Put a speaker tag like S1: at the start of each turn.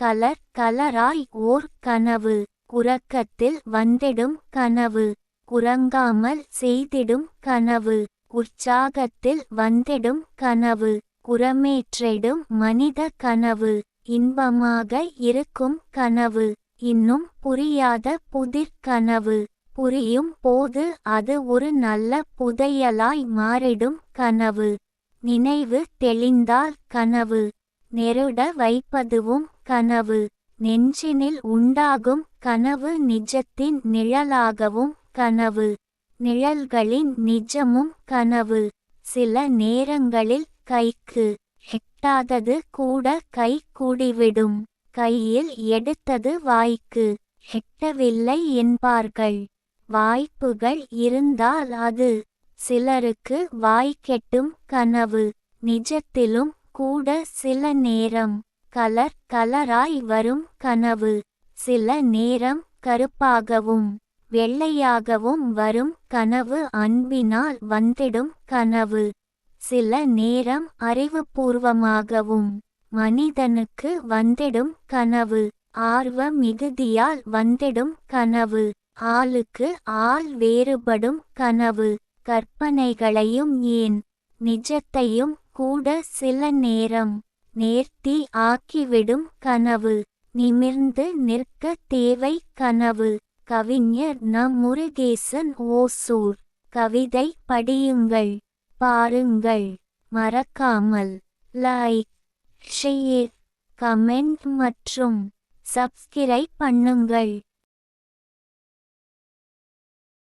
S1: Colour கலராய் ஓர் கனவு. உறக்கத்தில் வந்திடும் கனவு. உறங்காமல் செய்திடும் கனவு. உற்சாகத்தில் வந்திடும் கனவு. உரமேற்றிடும் மனித கனவு. இன்பமாக இருக்கும் கனவு. இன்னும் புரியாத புதிர் கனவு. புரியும் போது அது ஒரு நல்ல புதையலாய் மாறிடும் கனவு. நினைவு தெளிந்தால் கனவு. நெருட வைப்பதுவும் கனவு நெஞ்சினில் உண்டாகும் கனவு நிஜத்தின் நிழலாகவும் கனவு நிழல்களின் நிஜமும் கனவு. சில நேரங்களில் கைக்கு எட்டாதது கூட கை கூடிவிடும். கையில் எடுத்தது வாய்க்கு எட்டவில்லை என்பார்கள். வாய்ப்புகள் இருந்தால் அது சிலருக்கு வாய்க்கெட்டும் கனவு. நிஜத்திலும் கூட சில நேரம் கலர் கலராய் வரும் கனவு. சில நேரம் கருப்பாகவும் வெள்ளையாகவும் வரும் கனவு அன்பினால் வந்திடும் கனவு. சில நேரம் அறிவுபூர்வமாகவும் மனிதனுக்கு வந்திடும் கனவு. ஆர்வ மிகுதியால் வந்திடும் கனவு. ஆளுக்கு ஆள் வேறுபடும் கனவு. கற்பனைகளையும் ஏன் நிஜத்தையும் கூட சில நேரம் நேர்த்தி ஆக்கிவிடும் கனவு. நிமிர்ந்து நிற்க தேவை கனவு. கவிஞர் ந முருகேசன் ஓசூர். கவிதை படியுங்கள். பாருங்கள். மறக்காமல் லைக் ஷேர் கமெண்ட் மற்றும் சப்ஸ்கிரைப் பண்ணுங்கள்.